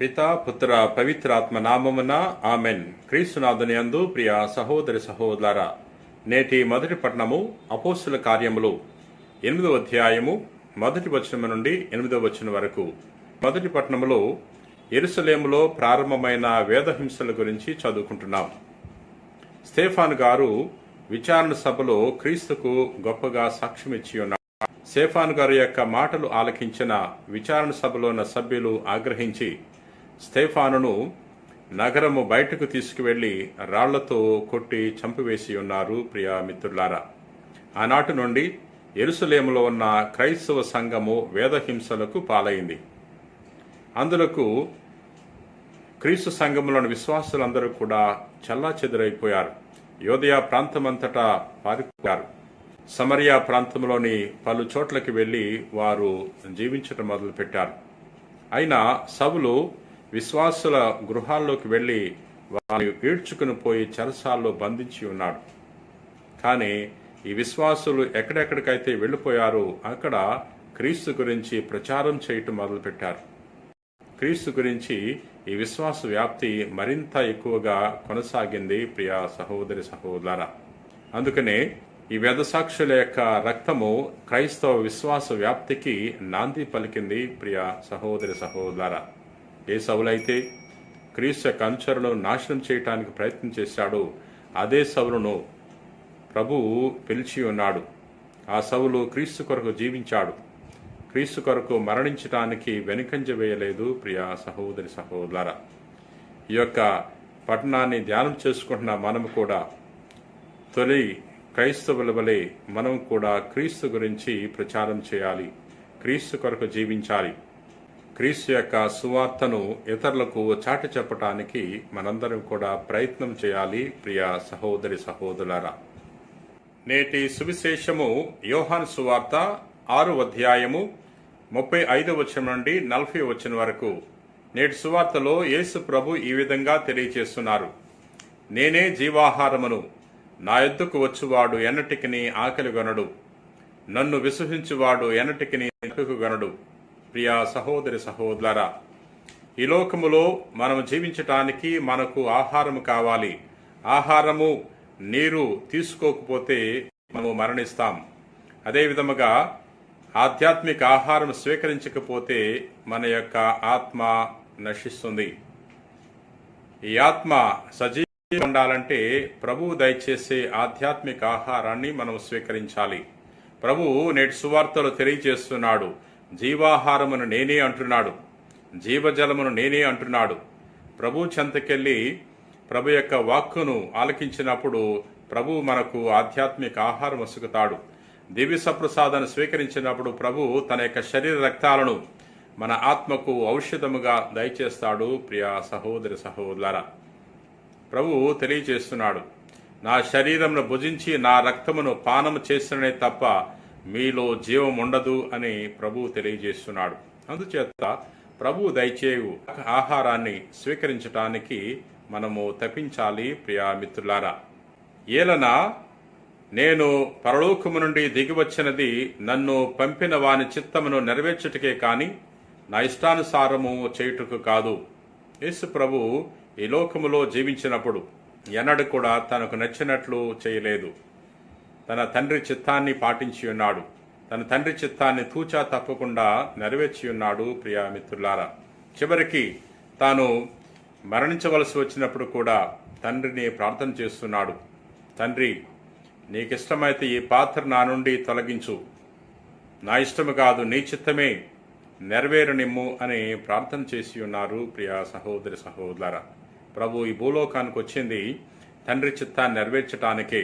పితా పుత్ర పవిత్రాత్మ నామమున ఆమెన్. క్రీస్తునాథుని యందు ప్రియ సహోదరి సహోదర నేటి మొదటి పట్టణము అపోస్తుల కార్యములు ఎనిమిదవ అధ్యాయము మొదటి వచనం నుండి ఎనిమిదవ వచనం వరకు. మొదటి పట్టణములో ఎరుసలేములో ప్రారంభమైన వేదహింసల గురించి చదువుకుంటున్నాం. స్టేఫాన్ గారు విచారణ సభలో క్రీస్తుకు గొప్పగా సాక్ష్యం ఇచ్చి ఉన్నారు. సేఫాన్ గారి యొక్క మాటలు ఆలకించిన విచారణ సభలో ఉన్న సభ్యులు ఆగ్రహించి స్టేఫానును నగరము బయటకు తీసుకువెళ్ళి రాళ్ళతో కొట్టి చంపివేసి ఉన్నారు ప్రియా మిత్రులారా. ఆనాటి నుండి ఎరుసలేములో ఉన్న క్రైస్తవ సంఘము వేదహింసలకు పాలైంది. అందులకు క్రీస్తు సంఘంలోని విశ్వాసులందరూ కూడా చల్లా చెదురైపోయారు. యోధయా ప్రాంతమంతటా పారిపోయారు. సమరియా ప్రాంతంలోని పలు చోట్లకి వెళ్ళి వారు జీవించటం మొదలుపెట్టారు. అయినా సవులు విశ్వాసుల గృహాల్లోకి వెళ్ళి వారిని ఈడ్చుకుని పోయి చెరసాల్లో బంధించి ఉన్నాడు. కానీ ఈ విశ్వాసులు ఎక్కడెక్కడికైతే వెళ్ళిపోయారో అక్కడ క్రీస్తు గురించి ప్రచారం చేయటం మొదలుపెట్టారు. క్రీస్తు గురించి ఈ విశ్వాస వ్యాప్తి మరింత ఎక్కువగా కొనసాగింది ప్రియ సహోదరి సహోదర. అందుకనే ఈ వేద సాక్షుల యొక్క రక్తము క్రైస్తవ విశ్వాస వ్యాప్తికి నాంది పలికింది ప్రియ సహోదరి సహోదర. ఏ సవులైతే క్రీస్తు యొక్క అనుచరులను నాశనం చేయటానికి ప్రయత్నం చేశాడో అదే సవులను ప్రభువు పిలిచి ఉన్నాడు. ఆ సవులు క్రీస్తు కొరకు జీవించాడు. క్రీస్తు కొరకు మరణించటానికి వెనుకంజ వేయలేదు ప్రియా సహోదరి సహోదర ఈ యొక్క పట్టణాన్ని ధ్యానం చేసుకుంటున్న మనము కూడా తొలి క్రైస్తవుల వలె మనం కూడా క్రీస్తు గురించి ప్రచారం చేయాలి క్రీస్తు కొరకు జీవించాలి. క్రీస్తు యొక్క సువార్తను ఇతరులకు చాటి చెప్పటానికి మనందరం కూడా ప్రయత్నం చేయాలి ప్రియ సహోదరి సహోదరులారా. నేటి సువిశేషము యోహాన్ సువార్త ఆరు అధ్యాయము ముప్పై ఐదు వచనం నుండి నలభై వచనం వరకు. నేటి సువార్తలో యేసు ప్రభు ఈ విధంగా తెలియచేస్తున్నారు నేనే జీవాహారమును నా ఎద్దుకు వచ్చువాడు ఎన్నటికిని ఆకలి గొనడు నన్ను విశ్వసించువాడు ఎన్నటికిని గనడు. ప్రియా సహోదరి సహోదరా ఈ లోకములో మనం జీవించటానికి మనకు ఆహారము కావాలి. ఆహారము నీరు తీసుకోకపోతే మనము మరణిస్తాం. అదేవిధముగా ఆధ్యాత్మిక ఆహారం స్వీకరించకపోతే మన యొక్క ఆత్మ నశిస్తుంది. ఈ ఆత్మ సజీవ ఉండాలంటే ప్రభువు దయచేసే ఆధ్యాత్మిక ఆహారాన్ని మనం స్వీకరించాలి. ప్రభువు నేటి సువార్తలు తెలియజేస్తున్నాడు. జీవాహారమును నేనే అంటున్నాడు. జీవజలమును నేనే అంటున్నాడు. ప్రభు చెంతకెళ్ళి ప్రభు యొక్క వాక్కును ఆలకించినప్పుడు ప్రభు మనకు ఆధ్యాత్మిక ఆహారం వసుకుతాడు. దివ్య సప్రసాదాన్ని స్వీకరించినప్పుడు ప్రభు తన యొక్క శరీర రక్తాలను మన ఆత్మకు ఔషధముగా దయచేస్తాడు. ప్రియ సహోదరి సహోదర ప్రభు తెలియచేస్తున్నాడు నా శరీరమును భుజించి నా రక్తమును పానము చేసిననే తప్ప మీలో జీవం ఉండదు అని ప్రభు తెలియజేస్తున్నాడు. అందుచేత ప్రభు దయచేయు ఆహారాన్ని స్వీకరించటానికి మనము తప్పించాలి ప్రియా మిత్రులారా. ఏలన నేను పరలోకము నుండి దిగివచ్చినది నన్ను పంపిన వాని చిత్తమును నెరవేర్చుటకే కాని నా ఇష్టానుసారము చేయుటకు కాదు. యేసు ప్రభు ఈ లోకములో జీవించినప్పుడు ఎన్నడూ కూడా తనకు నచ్చినట్లు చేయలేదు. తన తండ్రి చిత్తాన్ని పాటించి ఉన్నాడు. తన తండ్రి చిత్తాన్ని తూచా తప్పకుండా నెరవేర్చి ఉన్నాడు ప్రియా మిత్రులారా. చివరికి తాను మరణించవలసి వచ్చినప్పుడు కూడా తండ్రిని ప్రార్థన చేస్తున్నాడు. తండ్రి నీకిష్టమైతే ఈ పాత్ర నా నుండి తొలగించు. నా ఇష్టము కాదు నీ చిత్తమే నెరవేరనిమ్ము అని ప్రార్థన చేసి ఉన్నారు ప్రియా సహోదరి సహోదర ప్రభు ఈ భూలోకానికి వచ్చింది తండ్రి చిత్తాన్ని నెరవేర్చటానికే.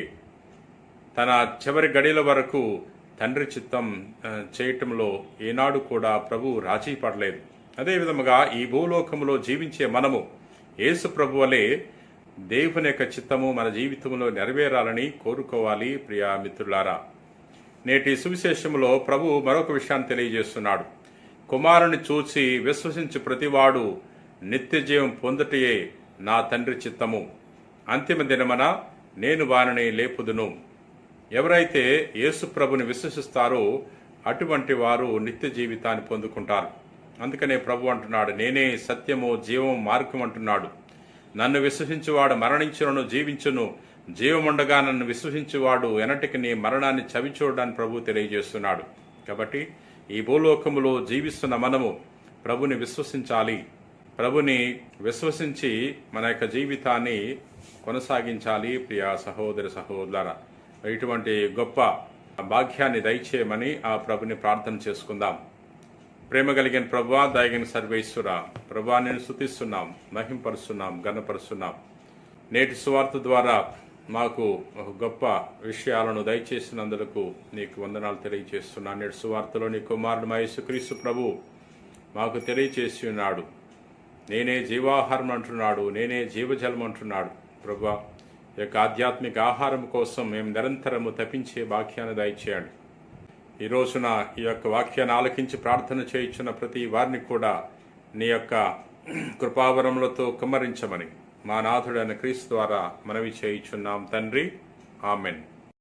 తన చివరి గడిల వరకు తండ్రి చిత్తం చేయటంలో ఏనాడు కూడా ప్రభు రాజీ పడలేదు. అదేవిధముగా ఈ భూలోకములో జీవించే మనము యేసు ప్రభు వలె దేవుని యొక్క చిత్తము మన జీవితంలో నెరవేరాలని కోరుకోవాలి ప్రియా మిత్రులారా. నేటి సువిశేషములో ప్రభు మరొక విషయాన్ని తెలియజేస్తున్నాడు. కుమారుని చూచి విశ్వసించి ప్రతివాడు నిత్య జీవం పొందుటయే నా తండ్రి చిత్తము. అంతిమ దినమన నేను వారిని లేపుదును. ఎవరైతే యేసు ప్రభుని విశ్వసిస్తారో అటువంటి వారు నిత్య జీవితాన్ని పొందుకుంటారు. అందుకనే ప్రభు అంటున్నాడు నేనే సత్యము జీవం మార్గం అంటున్నాడు. నన్ను విశ్వసించువాడు మరణించును జీవించును. జీవముండగా నన్ను విశ్వసించువాడు ఎనటికి నీ మరణాన్ని చవి చూడడానికి ప్రభు తెలియజేస్తున్నాడు. కాబట్టి ఈ భూలోకములో జీవిస్తున్న మనము ప్రభుని విశ్వసించాలి. ప్రభుని విశ్వసించి మన యొక్క జీవితాన్ని కొనసాగించాలి. ప్రియా సహోదరి సహోదర ఇటువంటి గొప్ప భాగ్యాన్ని దయచేయమని ఆ ప్రభుని ప్రార్థన చేసుకుందాం. ప్రేమ కలిగిన ప్రభా దయగిన సర్వేశ్వర ప్రభా నేను శుతిస్తున్నాం మహింపరుస్తున్నాం గణపరుస్తున్నాం నేటి సువార్త ద్వారా మాకు ఒక గొప్ప విషయాలను దయచేసినందుకు నీకు వందనాలు తెలియజేస్తున్నాను. నేటి సువార్తలో నీ కుమారుడు మహేసు క్రీస్తు ప్రభు మాకు తెలియచేసి ఉన్నాడు. నేనే జీవాహారం అంటున్నాడు నేనే జీవజలం అంటున్నాడు. ప్రభా యొక్క ఆధ్యాత్మిక ఆహారం కోసం మేము నిరంతరము తప్పించే వాక్యాన్ని దయచేయండి. ఈ రోజున ఈ యొక్క వాక్యాన్ని ఆలకించి ప్రార్థన చేయించిన ప్రతి వారిని కూడా నీ యొక్క కృపావరములతో కుమ్మరించమని మా నాథుడైన క్రీస్తు ద్వారా మనవి చేయించున్నాం. తండ్రి ఆమెన్.